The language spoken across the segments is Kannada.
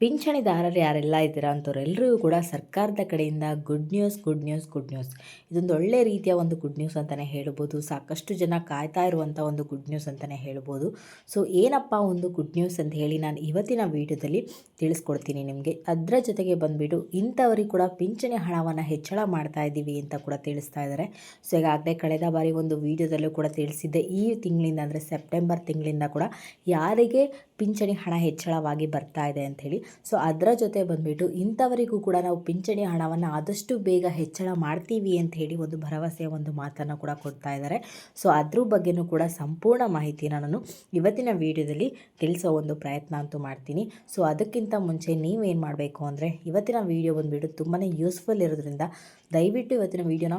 ಪಿಂಚಣಿದಾರರು ಯಾರೆಲ್ಲ ಇದ್ದೀರಾ ಅಂಥವ್ರೆಲ್ಲರಿಗೂ ಕೂಡ ಸರ್ಕಾರದ ಕಡೆಯಿಂದ good news good news good news ಇದೊಂದು ಒಳ್ಳೆ ರೀತಿಯ ಒಂದು ಗುಡ್ ನ್ಯೂಸ್ ಅಂತಲೇ ಹೇಳ್ಬೋದು. ಸಾಕಷ್ಟು ಜನ ಕಾಯ್ತಾ ಇರುವಂಥ ಒಂದು ಗುಡ್ ನ್ಯೂಸ್ ಅಂತಲೇ ಹೇಳ್ಬೋದು. ಸೊ ಏನಪ್ಪ ಒಂದು ಗುಡ್ ನ್ಯೂಸ್ ಅಂತ ಹೇಳಿ ನಾನು ಇವತ್ತಿನ ವೀಡಿಯೋದಲ್ಲಿ ತಿಳಿಸ್ಕೊಡ್ತೀನಿ ನಿಮಗೆ. ಅದರ ಜೊತೆಗೆ ಬಂದುಬಿಟ್ಟು ಇಂಥವರಿಗೆ ಕೂಡ ಪಿಂಚಣಿ ಹಣವನ್ನು ಹೆಚ್ಚಳ ಮಾಡ್ತಾ ಇದ್ದೀವಿ ಅಂತ ಕೂಡ ತಿಳಿಸ್ತಾ ಇದ್ದಾರೆ. ಸೊ ಈಗಾಗಲೇ ಕಳೆದ ಬಾರಿ ಒಂದು ವೀಡಿಯೋದಲ್ಲೂ ಕೂಡ ತಿಳಿಸಿದ್ದೆ. ಈ ತಿಂಗಳಿಂದ ಅಂದರೆ ಸೆಪ್ಟೆಂಬರ್ ತಿಂಗಳಿಂದ ಕೂಡ ಯಾರಿಗೆ ಪಿಂಚಣಿ ಹಣ ಹೆಚ್ಚಳವಾಗಿ ಬರ್ತಾ ಇದೆ ಅಂಥೇಳಿ ಸೊ ಅದರ ಜೊತೆ ಬಂದುಬಿಟ್ಟು ಇಂಥವರಿಗೂ ಕೂಡ ನಾವು ಪಿಂಚಣಿ ಹಣವನ್ನು ಆದಷ್ಟು ಬೇಗ ಹೆಚ್ಚಳ ಮಾಡ್ತೀವಿ ಅಂತ ಹೇಳಿ ಒಂದು ಭರವಸೆಯ ಒಂದು ಮಾತನ್ನು ಕೂಡ ಕೊಡ್ತಾ ಇದ್ದಾರೆ. ಸೊ ಅದ್ರ ಬಗ್ಗೆನೂ ಕೂಡ ಸಂಪೂರ್ಣ ಮಾಹಿತಿನ ನಾನು ಇವತ್ತಿನ ವಿಡಿಯೋದಲ್ಲಿ ತಿಳಿಸೋ ಒಂದು ಪ್ರಯತ್ನ ಅಂತೂ ಮಾಡ್ತೀನಿ. ಸೊ ಅದಕ್ಕಿಂತ ಮುಂಚೆ ನೀವೇನು ಮಾಡಬೇಕು ಅಂದರೆ ಇವತ್ತಿನ ವಿಡಿಯೋ ಬಂದುಬಿಟ್ಟು ತುಂಬಾ ಯೂಸ್ಫುಲ್ ಇರೋದ್ರಿಂದ ದಯವಿಟ್ಟು ಇವತ್ತಿನ ವೀಡಿಯೋನ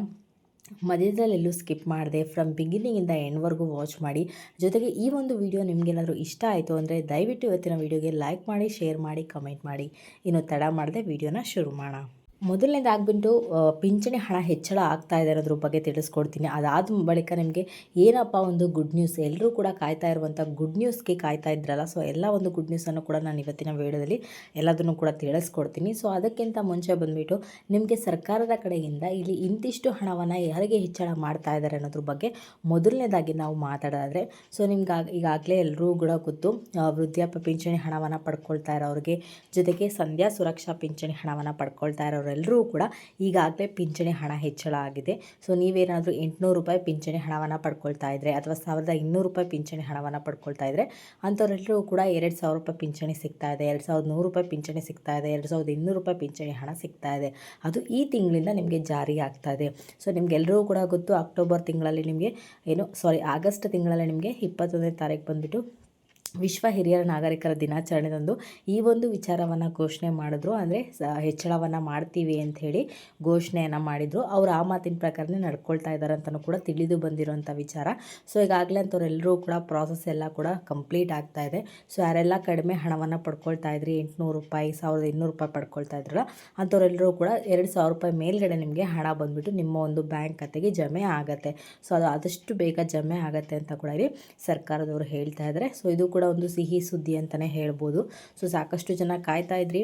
ಮಧ್ಯದಲ್ಲೆಲ್ಲೂ ಸ್ಕಿಪ್ ಮಾಡಿದೆ ಫ್ರಮ್ ಬಿಗಿನಿಂಗಿಂದ ಎಂಡ್ವರೆಗೂ ವಾಚ್ ಮಾಡಿ. ಜೊತೆಗೆ ಈ ಒಂದು ವಿಡಿಯೋ ನಿಮಗೇನಾದರೂ ಇಷ್ಟ ಆಯಿತು ಅಂದರೆ ದಯವಿಟ್ಟು ಇವತ್ತಿನ ವಿಡಿಯೋಗೆ ಲೈಕ್ ಮಾಡಿ ಶೇರ್ ಮಾಡಿ ಕಮೆಂಟ್ ಮಾಡಿ. ಇನ್ನು ತಡ ಮಾಡದೆ ವಿಡಿಯೋನ ಶುರು ಮಾಡೋಣ. ಮೊದಲನೇದಾಗ್ಬಿಟ್ಟು ಪಿಂಚಣಿ ಹಣ ಹೆಚ್ಚಳ ಆಗ್ತಾ ಇದೆ ಅನ್ನೋದ್ರ ಬಗ್ಗೆ ತಿಳಿಸ್ಕೊಡ್ತೀನಿ. ಅದಾದ ಬಳಿಕ ನಿಮಗೆ ಏನಪ್ಪ ಒಂದು ಗುಡ್ ನ್ಯೂಸ್ ಎಲ್ಲರೂ ಕೂಡ ಕಾಯ್ತಾ ಇರುವಂಥ ಗುಡ್ ನ್ಯೂಸ್ಗೆ ಕಾಯ್ತಾ ಇದ್ರಲ್ಲ ಸೊ ಎಲ್ಲ ಒಂದು ಗುಡ್ ನ್ಯೂಸನ್ನು ಕೂಡ ನಾನು ಇವತ್ತಿನ ವಿಡಿಯೋದಲ್ಲಿ ಎಲ್ಲದನ್ನು ಕೂಡ ತಿಳಿಸ್ಕೊಡ್ತೀನಿ. ಸೊ ಅದಕ್ಕಿಂತ ಮುಂಚೆ ಬಂದುಬಿಟ್ಟು, ನಿಮಗೆ ಸರ್ಕಾರದ ಕಡೆಯಿಂದ ಇಲ್ಲಿ ಇಂತಿಷ್ಟು ಹಣವನ್ನು ಯಾರಿಗೆ ಹೆಚ್ಚಳ ಮಾಡ್ತಾ ಇದ್ದಾರೆ ಅನ್ನೋದ್ರ ಬಗ್ಗೆ ಮೊದಲನೇದಾಗಿ ನಾವು ಮಾತಾಡೋದಾದರೆ ಸೊ ನಿಮ್ಗೆ ಈಗಾಗಲೇ ಎಲ್ಲರೂ ಕೂಡ ಕೂತು ವೃದ್ಧಾಪ್ಯ ಪಿಂಚಣಿ ಹಣವನ್ನು ಪಡ್ಕೊಳ್ತಾ ಇರೋರಿಗೆ ಜೊತೆಗೆ ಸಂಧ್ಯಾ ಸುರಕ್ಷಾ ಪಿಂಚಣಿ ಹಣವನ್ನು ಪಡ್ಕೊಳ್ತಾ ಇರೋರು ಅವರೆಲ್ಲರೂ ಕೂಡ ಈಗಾಗಲೇ ಪಿಂಚಣಿ ಹಣ ಹೆಚ್ಚಳ ಆಗಿದೆ. ಸೊ ನೀವೇನಾದರೂ ಎಂಟುನೂರು ರೂಪಾಯಿ ಪಿಂಚಣಿ ಹಣವನ್ನು ಪಡ್ಕೊಳ್ತಾ ಇದ್ದರೆ ಅಥವಾ ಸಾವಿರದ ಇನ್ನೂರು ರೂಪಾಯಿ ಪಿಂಚಣಿ ಹಣವನ್ನು ಪಡ್ಕೊಳ್ತಾ ಇದ್ದರೆ ಅಂಥವರೆಲ್ಲರೂ ಕೂಡ ಎರಡು ಸಾವಿರ ರೂಪಾಯಿ ಪಿಂಚಣಿ ಸಿಗ್ತಾ ಇದೆ, ಎರಡು ಸಾವಿರದ ನೂರು ರೂಪಾಯಿ ಪಿಂಚಣಿ ಸಿಗ್ತಾ ಇದೆ, ಎರಡು ಸಾವಿರದ ಇನ್ನೂರು ರೂಪಾಯಿ ಪಿಂಚಣಿ ಹಣ ಸಿಗ್ತಾ ಇದೆ. ಅದು ಈ ತಿಂಗಳಿಂದ ನಿಮಗೆ ಜಾರಿ ಆಗ್ತಾ ಇದೆ. ಸೊ ನಿಮಗೆಲ್ಲರೂ ಕೂಡ ಗೊತ್ತು ಅಕ್ಟೋಬರ್ ತಿಂಗಳಲ್ಲಿ ನಿಮಗೆ ಏನು ಸಾರಿ ಆಗಸ್ಟ್ ತಿಂಗಳಲ್ಲಿ ನಿಮಗೆ ಇಪ್ಪತ್ತೊಂದನೇ ತಾರೀಕು ಬಂದುಬಿಟ್ಟು ವಿಶ್ವ ಹಿರಿಯರ ನಾಗರಿಕರ ದಿನಾಚರಣೆದಂದು ಈ ಒಂದು ವಿಚಾರವನ್ನು ಘೋಷಣೆ ಮಾಡಿದ್ರು. ಅಂದರೆ ಹೆಚ್ಚಳವನ್ನು ಮಾಡ್ತೀವಿ ಅಂಥೇಳಿ ಘೋಷಣೆಯನ್ನು ಮಾಡಿದರು. ಅವರು ಆ ಮಾತಿನ ಪ್ರಕಾರನೇ ನಡ್ಕೊಳ್ತಾ ಇದ್ದಾರೆ ಅಂತಲೂ ಕೂಡ ತಿಳಿದು ಬಂದಿರುವಂಥ ವಿಚಾರ. ಸೊ, ಈಗಾಗಲೇ ಅಂಥವ್ರೆಲ್ಲರೂ ಕೂಡ ಪ್ರಾಸೆಸ್ ಎಲ್ಲ ಕೂಡ ಕಂಪ್ಲೀಟ್ ಆಗ್ತಾ ಇದೆ. ಸೊ, ಯಾರೆಲ್ಲ ಕಡಿಮೆ ಹಣವನ್ನು ಪಡ್ಕೊಳ್ತಾ ಇದ್ರಿ, ಎಂಟುನೂರು ರೂಪಾಯಿ, ಸಾವಿರದ ಇನ್ನೂರು ರೂಪಾಯಿ ಪಡ್ಕೊಳ್ತಾ ಇದ್ರಲ್ಲ ಅಂಥವರೆಲ್ಲರೂ ಕೂಡ ಎರಡು ಸಾವಿರ ರೂಪಾಯಿ ಮೇಲ್ಗಡೆ ನಿಮಗೆ ಹಣ ಬಂದುಬಿಟ್ಟು ನಿಮ್ಮ ಒಂದು ಬ್ಯಾಂಕ್ ಖಾತೆಗೆ ಜಮೆ ಆಗುತ್ತೆ. ಸೊ, ಅದು ಆದಷ್ಟು ಬೇಗ ಜಮೆ ಆಗುತ್ತೆ ಅಂತ ಕೂಡ ಇಲ್ಲಿ ಸರ್ಕಾರದವರು ಹೇಳ್ತಾ ಇದ್ದಾರೆ ಸೊ, ಇದು ಕೂಡ ಒಂದು ಸಿಹಿ ಸುದ್ದಿ ಅಂತಲೇ ಹೇಳ್ಬೋದು. ಸೊ ಸಾಕಷ್ಟು ಜನ ಕಾಯ್ತಾ ಇದ್ರಿ.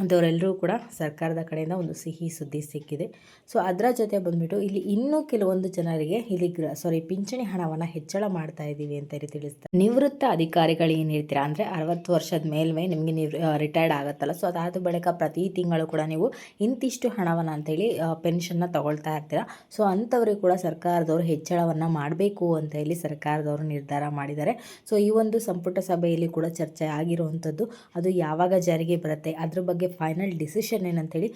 ಅಂಥವರೆಲ್ಲರೂ ಕೂಡ ಸರ್ಕಾರದ ಕಡೆಯಿಂದ ಒಂದು ಸಿಹಿ ಸುದ್ದಿ ಸಿಕ್ಕಿದೆ. ಸೊ, ಅದರ ಜೊತೆ ಬಂದುಬಿಟ್ಟು ಇಲ್ಲಿ ಇನ್ನೂ ಕೆಲವೊಂದು ಜನರಿಗೆ ಇಲ್ಲಿ ಗ್ರ ಸಾರಿ ಪಿಂಚಣಿ ಹಣವನ್ನು ಹೆಚ್ಚಳ ಮಾಡ್ತಾ ಇದ್ದೀವಿ ಅಂತ ಹೇಳಿ ತಿಳಿಸ್ತಾರೆ ನಿವೃತ್ತ ಅಧಿಕಾರಿಗಳು ಏನು ಹೇಳ್ತೀರಾ ಅಂದರೆ ಅರವತ್ತು ವರ್ಷದ ಮೇಲ್ಮೆ ನಿಮಗೆ ನೀವು ರಿಟೈರ್ಡ್ ಆಗುತ್ತಲ್ಲ. ಸೊ, ಅದಾದ ಬಳಿಕ ಪ್ರತಿ ತಿಂಗಳು ಕೂಡ ನೀವು ಇಂತಿಷ್ಟು ಹಣವನ್ನು ಅಂತೇಳಿ ಪೆನ್ಷನ್ನ ತಗೊಳ್ತಾ ಇರ್ತೀರ. ಸೊ ಅಂಥವ್ರಿಗೆ ಕೂಡ ಸರ್ಕಾರದವರು ಹೆಚ್ಚಳವನ್ನು ಮಾಡಬೇಕು ಅಂತ ಹೇಳಿ ಸರ್ಕಾರದವರು ನಿರ್ಧಾರ ಮಾಡಿದ್ದಾರೆ. ಸೊ, ಈ ಒಂದು ಸಂಪುಟ ಸಭೆಯಲ್ಲಿ ಕೂಡ ಚರ್ಚೆ ಆಗಿರುವಂಥದ್ದು, ಅದು ಯಾವಾಗ ಜಾರಿಗೆ ಬರುತ್ತೆ, ಅದ್ರ ಬಗ್ಗೆ ಫೈನಲ್ ಡಿಸಿಷನ್ ಏನಂತೇಳಿ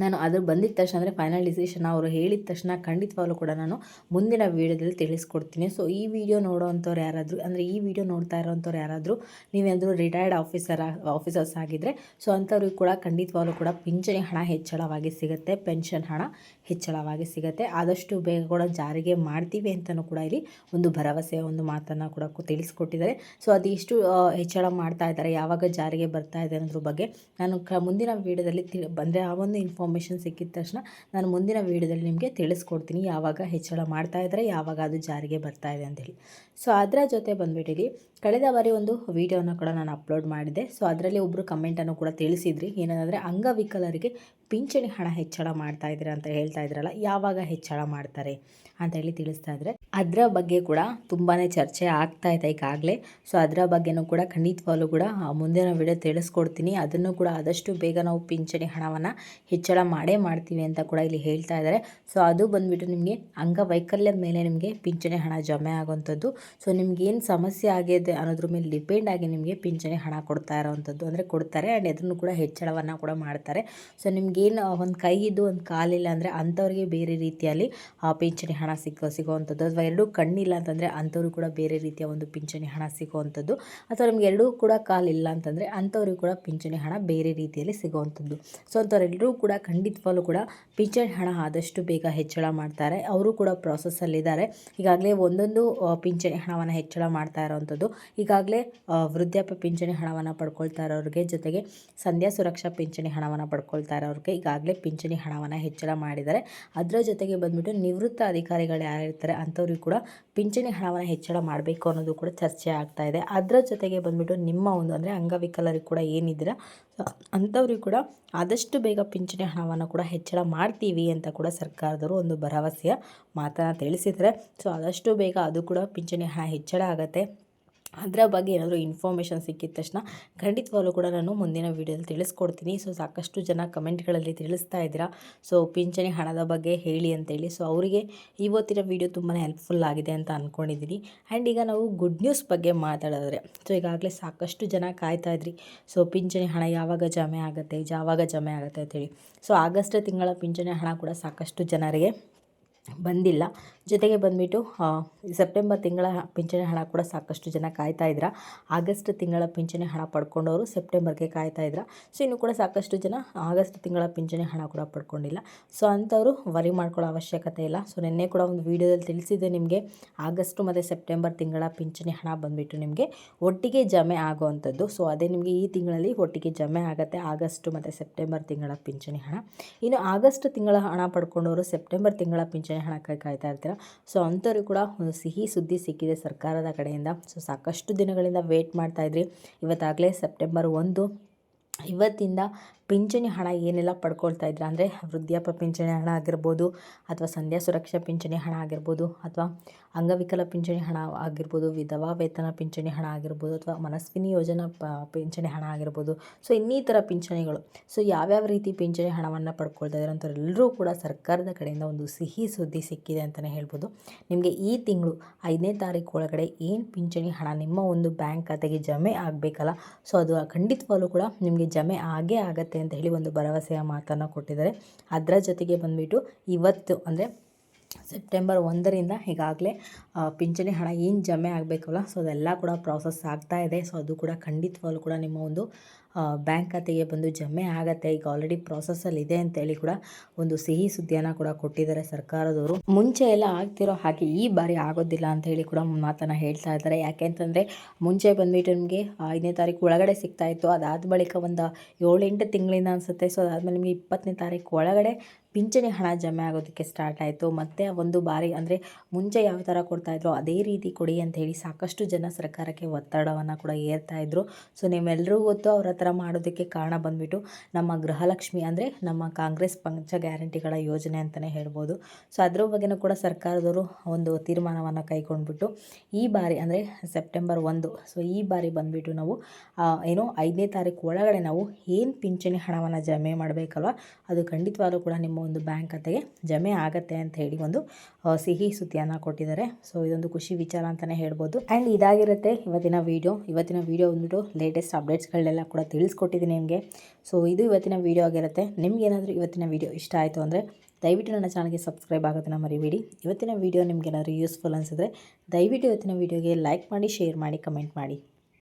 ನಾನು ಅದು ಬಂದಿದ್ದ ತಕ್ಷಣ ಅಂದರೆ ಫೈನಲ್ ಡಿಸಿಷನ್ ಅವರು ಹೇಳಿದ ತಕ್ಷಣ ಖಂಡಿತವಾಗ್ಲೂ ಕೂಡ ನಾನು ಮುಂದಿನ ವೀಡಿಯೋದಲ್ಲಿ ತಿಳಿಸ್ಕೊಡ್ತೀನಿ. ಸೊ ಈ ವಿಡಿಯೋ ನೋಡೋವಂಥವ್ರು ಯಾರಾದರೂ, ಅಂದರೆ ಈ ವಿಡಿಯೋ ನೋಡ್ತಾ ಇರೋವಂಥವ್ರು ಯಾರಾದರೂ ನೀವೇನಾದರೂ ರಿಟೈರ್ಡ್ ಆಫೀಸರ್ ಆಫೀಸರ್ಸ್ ಆಗಿದ್ದರೆ ಸೊ ಅಂಥವ್ರಿಗೆ ಕೂಡ ಖಂಡಿತವಾಗ್ಲೂ ಕೂಡ ಪಿಂಚಣಿ ಹಣ ಹೆಚ್ಚಳವಾಗಿ ಸಿಗುತ್ತೆ ಪೆನ್ಷನ್ ಹಣ ಹೆಚ್ಚಳವಾಗಿ ಸಿಗುತ್ತೆ. ಆದಷ್ಟು ಬೇಗ ಕೂಡ ಜಾರಿಗೆ ಮಾಡ್ತೀವಿ ಅಂತಲೂ ಕೂಡ ಇಲ್ಲಿ ಒಂದು ಭರವಸೆಯ ಒಂದು ಮಾತನ್ನು ಕೂಡ ತಿಳಿಸ್ಕೊಟ್ಟಿದ್ದಾರೆ. ಸೊ ಅದೆಷ್ಟು ಹೆಚ್ಚಳ ಮಾಡ್ತಾ ಇದ್ದಾರೆ, ಯಾವಾಗ ಜಾರಿಗೆ ಬರ್ತಾ ಇದೆ ಅನ್ನೋದ್ರ ಬಗ್ಗೆ ನಾನು ಮುಂದಿನ ವೀಡಿಯೋದಲ್ಲಿ ತಿಳಿ, ಬಂದರೆ ಆ ಒಂದು ಇನ್ಫೋ ಇನ್ಫಾರ್ಮೇಷನ್ ಸಿಕ್ಕಿದ ತಕ್ಷಣ ನಾನು ಮುಂದಿನ ವೀಡಿಯೋದಲ್ಲಿ ನಿಮಗೆ ತಿಳಿಸ್ಕೊಡ್ತೀನಿ ಯಾವಾಗ ಹೆಚ್ಚಳ ಮಾಡ್ತಾ ಇದ್ದಾರೆ, ಯಾವಾಗ ಅದು ಜಾರಿಗೆ ಬರ್ತಾ ಇದೆ ಅಂತೇಳಿ ಸೊ ಅದರ ಜೊತೆ ಬಂದುಬಿಟ್ಟಿರಿ. ಕಳೆದ ಬಾರಿ ಒಂದು ವೀಡಿಯೋನ ಕೂಡ ನಾನು ಅಪ್ಲೋಡ್ ಮಾಡಿದೆ ಸೊ ಅದರಲ್ಲಿ ಒಬ್ಬರು ಕಮೆಂಟನ್ನು ಕೂಡ ತಿಳಿಸಿದ್ರಿ. ಏನಂದರೆ ಅಂಗವಿಕಲರಿಗೆ ಪಿಂಚಣಿ ಹಣ ಹೆಚ್ಚಳ ಮಾಡ್ತಾ ಇದ್ದಾರೆ ಅಂತ ಹೇಳ್ತಾ ಇದ್ರಲ್ಲ, ಯಾವಾಗ ಹೆಚ್ಚಳ ಮಾಡ್ತಾರೆ ಅಂತ ಹೇಳಿ ತಿಳಿಸ್ತಾ ಇದ್ರೆ, ಅದರ ಬಗ್ಗೆ ಕೂಡ ತುಂಬಾ ಚರ್ಚೆ ಆಗ್ತಾ ಇದೆ ಈಗಾಗಲೇ. ಸೊ ಅದರ ಬಗ್ಗೆನೂ ಕೂಡ ಖಂಡಿತವಾಗ್ಲೂ ಕೂಡ ಮುಂದಿನ ವಿಡಿಯೋ ತಿಳಿಸ್ಕೊಡ್ತೀನಿ. ಅದನ್ನು ಕೂಡ ಆದಷ್ಟು ಬೇಗ ನಾವು ಪಿಂಚಣಿ ಹಣವನ್ನು ಹೆಚ್ಚಳ ಮಾಡೇ ಮಾಡ್ತೀವಿ ಅಂತ ಕೂಡ ಇಲ್ಲಿ ಹೇಳ್ತಾ ಇದ್ದಾರೆ. ಸೊ ಅದು ಬಂದುಬಿಟ್ಟು ನಿಮಗೆ ಅಂಗವೈಕಲ್ಯದ ಮೇಲೆ ನಿಮಗೆ ಪಿಂಚಣಿ ಹಣ ಜಮೆ ಆಗೋವಂಥದ್ದು. ಸೊ ನಿಮ್ಗೆ ಏನು ಸಮಸ್ಯೆ ಆಗಿದೆ ಅನ್ನೋದ್ರ ಮೇಲೆ ಡಿಪೆಂಡ್ ಆಗಿ ನಿಮಗೆ ಪಿಂಚಣಿ ಹಣ ಕೊಡ್ತಾ ಇರೋವಂಥದ್ದು ಅಂದರೆ ಕೊಡ್ತಾರೆ. ಆ್ಯಂಡ್ ಅದನ್ನು ಕೂಡ ಹೆಚ್ಚಳವನ್ನು ಕೂಡ ಮಾಡ್ತಾರೆ. ಸೊ ನಿಮ್ಗೇನು ಒಂದು ಕೈ ಇದ್ದು ಒಂದು ಕಾಲಿಲ್ಲ ಅಂದರೆ ಅಂಥವ್ರಿಗೆ ಬೇರೆ ರೀತಿಯಲ್ಲಿ ಆ ಪಿಂಚಣಿ ಹಣ ಸಿಕ್ಕೋ ಸಿಗುವಂಥದ್ದು. ಅಥವಾ ಎರಡೂ ಕಣ್ಣಿಲ್ಲ ಅಂತಂದರೆ ಅಂಥವ್ರು ಕೂಡ ಬೇರೆ ರೀತಿಯ ಒಂದು ಪಿಂಚಣಿ ಹಣ ಸಿಗುವಂಥದ್ದು. ಅಥವಾ ನಿಮಗೆ ಎರಡೂ ಕೂಡ ಕಾಲಿಲ್ಲ ಅಂತಂದರೆ ಅಂಥವ್ರಿಗೆ ಕೂಡ ಪಿಂಚಣಿ ಹಣ ಬೇರೆ ರೀತಿಯಲ್ಲಿ ಸಿಗುವಂಥದ್ದು. ಸೊ ಅಂಥವ್ರೆಲ್ಲರೂ ಕೂಡ ಖಂಡಿತವಾಗ್ಲೂ ಕೂಡ ಪಿಂಚಣಿ ಹಣ ಆದಷ್ಟು ಬೇಗ ಹೆಚ್ಚಳ ಮಾಡ್ತಾರೆ. ಅವರು ಕೂಡ ಪ್ರಾಸೆಸ್ಸಲ್ಲಿದ್ದಾರೆ ಈಗಾಗಲೇ ಒಂದೊಂದು ಪಿಂಚಣಿ ಹಣವನ್ನು ಹೆಚ್ಚಳ ಮಾಡ್ತಾ ಇರೋವಂಥದ್ದು ಈಗಾಗಲೇ ವೃದ್ಧಾಪ್ಯ ಪಿಂಚಣಿ ಹಣವನ್ನು ಪಡ್ಕೊಳ್ತಾ ಇರೋರಿಗೆ ಜೊತೆಗೆ ಸಂಧ್ಯಾ ಸುರಕ್ಷಾ ಪಿಂಚಣಿ ಹಣವನ್ನು ಪಡ್ಕೊಳ್ತಾ ಇರೋರಿಗೆ ಈಗಾಗಲೇ ಪಿಂಚಣಿ ಹಣವನ್ನು ಹೆಚ್ಚಳ ಮಾಡಿದ್ದಾರೆ. ಅದರ ಜೊತೆಗೆ ಬಂದುಬಿಟ್ಟು ನಿವೃತ್ತ ಅಧಿಕಾರಿಗಳು ಯಾರಿರ್ತಾರೆ ಅಂಥವ್ರಿಗೆ ಕೂಡ ಪಿಂಚಣಿ ಹಣವನ್ನು ಹೆಚ್ಚಳ ಮಾಡಬೇಕು ಅನ್ನೋದು ಕೂಡ ಚರ್ಚೆ ಆಗ್ತಾ ಇದೆ. ಅದರ ಜೊತೆಗೆ ಬಂದುಬಿಟ್ಟು ನಿಮ್ಮ ಒಂದು ಅಂದರೆ ಅಂಗವಿಕಲರಿಗೆ ಕೂಡ ಏನಿದ್ದೀರಾ? ಅಂಥವ್ರಿಗೆ ಕೂಡ ಆದಷ್ಟು ಬೇಗ ಪಿಂಚಣಿ ಹಣವನ್ನು ಕೂಡ ಹೆಚ್ಚಳ ಮಾಡ್ತೀವಿ ಅಂತ ಕೂಡ ಸರ್ಕಾರದವರು ಒಂದು ಭರವಸೆಯ ಮಾತನ್ನು ತಿಳಿಸಿದರೆ ಸೊ ಆದಷ್ಟು ಬೇಗ ಅದು ಕೂಡ ಪಿಂಚಣಿ ಹಣ ಹೆಚ್ಚಳ ಆಗುತ್ತೆ. ಅದರ ಬಗ್ಗೆ ಏನಾದರೂ ಇನ್ಫಾರ್ಮೇಷನ್ ಸಿಕ್ಕಿದ ತಕ್ಷಣ ಖಂಡಿತವಾಗ್ಲೂ ಕೂಡ ನಾನು ಮುಂದಿನ ವೀಡಿಯೋದಲ್ಲಿ ತಿಳಿಸ್ಕೊಡ್ತೀನಿ. ಸೊ ಸಾಕಷ್ಟು ಜನ ಕಮೆಂಟ್ಗಳಲ್ಲಿ ತಿಳಿಸ್ತಾ ಇದ್ದೀರಾ. ಸೊ ಪಿಂಚಣಿ ಹಣದ ಬಗ್ಗೆ ಹೇಳಿ ಅಂತೇಳಿ. ಸೊ ಅವರಿಗೆ ಇವತ್ತಿನ ವೀಡಿಯೋ ತುಂಬಾ ಹೆಲ್ಪ್ಫುಲ್ ಆಗಿದೆ ಅಂತ ಅಂದ್ಕೊಂಡಿದ್ದೀನಿ ಆ್ಯಂಡ್ ಈಗ ನಾವು ಗುಡ್ ನ್ಯೂಸ್ ಬಗ್ಗೆ ಮಾತಾಡಿದ್ರೆ ಸೊ ಈಗಾಗಲೇ ಸಾಕಷ್ಟು ಜನ ಕಾಯ್ತಾ ಇದ್ರಿ. ಸೊ ಪಿಂಚಣಿ ಹಣ ಯಾವಾಗ ಜಮೆ ಆಗುತ್ತೆ, ಯಾವಾಗ ಜಮೆ ಆಗುತ್ತೆ ಅಂತೇಳಿ. ಸೊ ಆಗಸ್ಟ್ ತಿಂಗಳ ಪಿಂಚಣಿ ಹಣ ಕೂಡ ಸಾಕಷ್ಟು ಜನರಿಗೆ ಬಂದಿಲ್ಲ. ಜೊತೆಗೆ ಬಂದುಬಿಟ್ಟು ಸೆಪ್ಟೆಂಬರ್ ತಿಂಗಳ ಪಿಂಚಣಿ ಹಣ ಕೂಡ ಸಾಕಷ್ಟು ಜನ ಕಾಯ್ತಾ ಇದ್ರ. ಆಗಸ್ಟ್ ತಿಂಗಳ ಪಿಂಚಣಿ ಹಣ ಪಡ್ಕೊಂಡವರು ಸೆಪ್ಟೆಂಬರ್ಗೆ ಕಾಯ್ತಾ ಇದ್ರ. ಸೊ, ಇನ್ನು ಕೂಡ ಸಾಕಷ್ಟು ಜನ ಆಗಸ್ಟ್ ತಿಂಗಳ ಪಿಂಚಣಿ ಹಣ ಕೂಡ ಪಡ್ಕೊಂಡಿಲ್ಲ. ಸೊ, ಅಂಥವರು ವರಿ ಮಾಡ್ಕೊಳ್ಳೋ ಅವಶ್ಯಕತೆ ಇಲ್ಲ. ಸೊ, ನಿನ್ನೆ ಕೂಡ ಒಂದು ವಿಡಿಯೋದಲ್ಲಿ ತಿಳಿಸಿದೆ ನಿಮಗೆ. ಆಗಸ್ಟ್ ಮತ್ತು ಸೆಪ್ಟೆಂಬರ್ ತಿಂಗಳ ಪಿಂಚಣಿ ಹಣ ಬಂದುಬಿಟ್ಟು ನಿಮಗೆ ಒಟ್ಟಿಗೆ ಜಮೆ ಆಗುವಂಥದ್ದು. ಸೊ, ಅದೇ ನಿಮಗೆ ಈ ತಿಂಗಳಲ್ಲಿ ಒಟ್ಟಿಗೆ ಜಮೆ ಆಗುತ್ತೆ ಆಗಸ್ಟ್ ಮತ್ತು ಸೆಪ್ಟೆಂಬರ್ ತಿಂಗಳ ಪಿಂಚಣಿ ಹಣ. ಇನ್ನು ಆಗಸ್ಟ್ ತಿಂಗಳ ಹಣ ಪಡ್ಕೊಂಡವರು ಸೆಪ್ಟೆಂಬರ್ ತಿಂಗಳ ಪಿಂಚಣಿ ಹಣಕ್ಕಾಗಿ ಕಾಯ್ತಾ ಇರ್ತೀರ. ಸೊ ಅಂಥವ್ರಿಗೆ ಕೂಡ ಒಂದು ಸಿಹಿ ಸುದ್ದಿ ಸಿಕ್ಕಿದೆ ಸರ್ಕಾರದ ಕಡೆಯಿಂದ. ಸೊ ಸಾಕಷ್ಟು ದಿನಗಳಿಂದ ವೇಟ್ ಮಾಡ್ತಾಯಿದ್ರಿ ಇವತ್ತಾಗಲೇ ಸೆಪ್ಟೆಂಬರ್ ಒಂದು ಇವತ್ತಿಂದ ಪಿಂಚಣಿ ಹಣ ಏನೆಲ್ಲ ಪಡ್ಕೊಳ್ತಾ ಇದ್ರ? ಅಂದರೆ ವೃದ್ಧಾಪ್ಯ ಪಿಂಚಣಿ ಹಣ ಆಗಿರ್ಬೋದು, ಅಥವಾ ಸಂಧ್ಯಾ ಸುರಕ್ಷಾ ಪಿಂಚಣಿ ಹಣ ಆಗಿರ್ಬೋದು, ಅಥವಾ ಅಂಗವಿಕಲ ಪಿಂಚಣಿ ಹಣ ಆಗಿರ್ಬೋದು, ವಿಧವಾ ವೇತನ ಪಿಂಚಣಿ ಹಣ ಆಗಿರ್ಬೋದು, ಅಥವಾ ಮನಸ್ವಿನಿ ಯೋಜನಾ ಪಿಂಚಣಿ ಹಣ ಆಗಿರ್ಬೋದು. ಸೊ ಇನ್ನಿತರ ಪಿಂಚಣಿಗಳು. ಸೊ ಯಾವ್ಯಾವ ರೀತಿ ಪಿಂಚಣಿ ಹಣವನ್ನು ಪಡ್ಕೊಳ್ತಾ ಇದ್ದಾರೆ ಎಲ್ಲರೂ ಕೂಡ ಸರ್ಕಾರದ ಕಡೆಯಿಂದ ಒಂದು ಸಿಹಿ ಸುದ್ದಿ ಸಿಕ್ಕಿದೆ ಅಂತಲೇ ಹೇಳ್ಬೋದು. ನಿಮಗೆ ಈ ತಿಂಗಳು ಐದನೇ ತಾರೀಕು ಒಳಗಡೆ ಏನು ಪಿಂಚಣಿ ಹಣ ನಿಮ್ಮ ಒಂದು ಬ್ಯಾಂಕ್ ಖಾತೆಗೆ ಜಮೆ ಆಗಬೇಕಲ್ಲ? ಸೊ ಅದು ಖಂಡಿತವಾಗಲೂ ಕೂಡ ನಿಮಗೆ ಜಮೆ ಆಗೇ ಆಗತ್ತೆ ಅಂತ ಹೇಳಿ ಒಂದು ಭರವಸೆಯ ಮಾತನ್ನು ಕೊಟ್ಟಿದ್ದಾರೆ. ಅದರ ಜೊತೆಗೆ ಬಂದುಬಿಟ್ಟು ಇವತ್ತು ಅಂದರೆ ಸೆಪ್ಟೆಂಬರ್ ಒಂದರಿಂದ ಈಗಾಗಲೇ ಪಿಂಚಣಿ ಹಣ ಏನು ಜಮೆ ಆಗಬೇಕಲ್ಲ, ಸೊ ಅದೆಲ್ಲ ಕೂಡ ಪ್ರಾಸೆಸ್ ಆಗ್ತಾ ಇದೆ. ಸೊ ಅದು ಕೂಡ ಖಂಡಿತವಾಗ್ಲೂ ಕೂಡ ನಿಮ್ಮ ಒಂದು ಬ್ಯಾಂಕ್ ಖಾತೆಗೆ ಬಂದು ಜಮೆ ಆಗತ್ತೆ. ಈಗ ಆಲ್ರೆಡಿ ಪ್ರಾಸೆಸ್ಸಲ್ಲಿ ಇದೆ ಅಂತೇಳಿ ಕೂಡ ಒಂದು ಸಿಹಿ ಸುದ್ದಿಯನ್ನು ಕೂಡ ಕೊಟ್ಟಿದ್ದಾರೆ ಸರ್ಕಾರದವರು. ಮುಂಚೆ ಎಲ್ಲ ಆಗ್ತಿರೋ ಹಾಗೆ ಈ ಬಾರಿ ಆಗೋದಿಲ್ಲ ಅಂತ ಹೇಳಿ ಕೂಡ ಮಾತನ್ನು ಹೇಳ್ತಾ ಇದ್ದಾರೆ. ಯಾಕೆ ಅಂತಂದರೆ, ಮುಂಚೆ ಬಂದುಬಿಟ್ಟು ನಿಮಗೆ ಐದನೇ ತಾರೀಕು ಒಳಗಡೆ ಸಿಗ್ತಾ ಇತ್ತು. ಅದಾದ ಬಳಿಕ ಒಂದು ಏಳೆಂಟು ತಿಂಗಳಿಂದ ಅನಿಸುತ್ತೆ. ಸೊ ಅದಾದಮೇಲೆ ನಿಮಗೆ ಇಪ್ಪತ್ತನೇ ತಾರೀಕು ಒಳಗಡೆ ಪಿಂಚಣಿ ಹಣ ಜಮೆ ಆಗೋದಕ್ಕೆ ಸ್ಟಾರ್ಟ್ ಆಯಿತು. ಮತ್ತು ಒಂದು ಬಾರಿ ಅಂದರೆ ಮುಂಚೆ ಯಾವ ಥರ ಕೊಡ್ತಾಯಿದ್ರು ಅದೇ ರೀತಿ ಕೊಡಿ ಅಂತ ಹೇಳಿ ಸಾಕಷ್ಟು ಜನ ಸರ್ಕಾರಕ್ಕೆ ಒತ್ತಡವನ್ನು ಕೂಡ ಏರ್ತಾ ಇದ್ರು. ಸೊ ನಿಮ್ಮೆಲ್ಲರೂ ಗೊತ್ತು ಅವ್ರ ಹತ್ರ ಮಾಡೋದಕ್ಕೆ ಕಾರಣ ಬಂದುಬಿಟ್ಟು ನಮ್ಮ ಗೃಹಲಕ್ಷ್ಮಿ ಅಂದರೆ ನಮ್ಮ ಕಾಂಗ್ರೆಸ್ ಪಂಚ ಗ್ಯಾರಂಟಿಗಳ ಯೋಜನೆ ಅಂತಲೇ ಹೇಳ್ಬೋದು. ಸೊ ಅದ್ರ ಬಗ್ಗೆನೂ ಕೂಡ ಸರ್ಕಾರದವರು ಒಂದು ತೀರ್ಮಾನವನ್ನು ಕೈಗೊಂಡ್ಬಿಟ್ಟು ಈ ಬಾರಿ ಅಂದರೆ ಸೆಪ್ಟೆಂಬರ್ ಒಂದು ಸೊ ಈ ಬಾರಿ ಬಂದುಬಿಟ್ಟು ನಾವು ಏನು ಐದನೇ ತಾರೀಕು ಒಳಗಡೆ ನಾವು ಏನು ಪಿಂಚಣಿ ಹಣವನ್ನು ಜಮೆ ಮಾಡಬೇಕಲ್ವ, ಅದು ಖಂಡಿತವಾಗ್ಲೂ ಕೂಡ ನಿಮ್ಮ ಒಂದು ಬ್ಯಾಂಕ್ ಖಾತೆಗೆ ಜಮೆ ಆಗತ್ತೆ ಅಂತ ಹೇಳಿ ಒಂದು ಸಿಹಿ ಸುದ್ದಿಯನ್ನು ಕೊಟ್ಟಿದ್ದಾರೆ. ಸೊ ಇದೊಂದು ಖುಷಿ ವಿಚಾರ ಅಂತಲೇ ಹೇಳ್ಬೋದು. ಆ್ಯಂಡ್ ಇದಾಗಿರುತ್ತೆ ಇವತ್ತಿನ ವೀಡಿಯೋ ಇವತ್ತಿನ ವೀಡಿಯೋ ಬಂದ್ಬಿಟ್ಟು ಲೇಟೆಸ್ಟ್ ಅಪ್ಡೇಟ್ಸ್ಗಳನ್ನೆಲ್ಲ ಕೂಡ ತಿಳಿಸ್ಕೊಟ್ಟಿದ್ದೀನಿ ನಿಮಗೆ. ಸೊ ಇದು ಇವತ್ತಿನ ವೀಡಿಯೋ ಆಗಿರುತ್ತೆ. ನಿಮಗೇನಾದರೂ ಇವತ್ತಿನ ವೀಡಿಯೋ ಇಷ್ಟ ಆಯಿತು ಅಂದರೆ, ದಯವಿಟ್ಟು ನನ್ನ ಚಾನಲ್ಗೆ ಸಬ್ಸ್ಕ್ರೈಬ್ ಆಗೋದನ್ನು ಮರಿಬೇಡಿ. ಇವತ್ತಿನ ವೀಡಿಯೋ ನಿಮಗೇನಾದರೂ ಯೂಸ್ಫುಲ್ ಅನಿಸಿದ್ರೆ, ದಯವಿಟ್ಟು ಇವತ್ತಿನ ವೀಡಿಯೋಗೆ ಲೈಕ್ ಮಾಡಿ ಶೇರ್ ಮಾಡಿ ಕಮೆಂಟ್ ಮಾಡಿ.